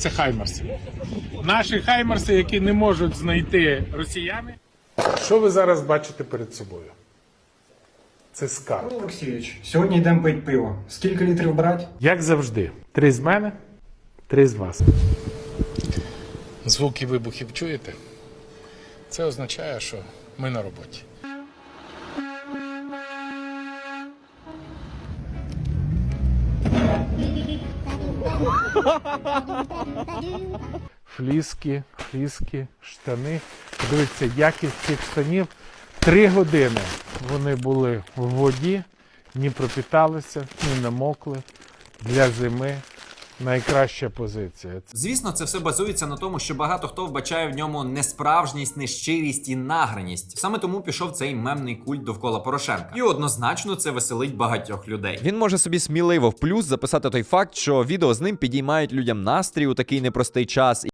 це хаймерси. Наші хаймерси, які не можуть знайти росіяни. Що ви зараз бачите перед собою? Це скарб. Олексійович, сьогодні йдемо пить пиво. Скільки літрів брати? Як завжди, три з мене, три з вас. Звуки вибухів чуєте? Це означає, що ми на роботі. Фліски, фліски, штани. Дивіться, якість цих штанів. Три години вони були в воді, ні пропіталися, ні намокли. Для зими найкраща позиція. Звісно, це все базується на тому, що багато хто вбачає в ньому несправжність, нещирість і награність. Саме тому пішов цей мемний культ довкола Порошенка. І однозначно це веселить багатьох людей. Він може собі сміливо в плюс записати той факт, що відео з ним підіймають людям настрій у такий непростий час.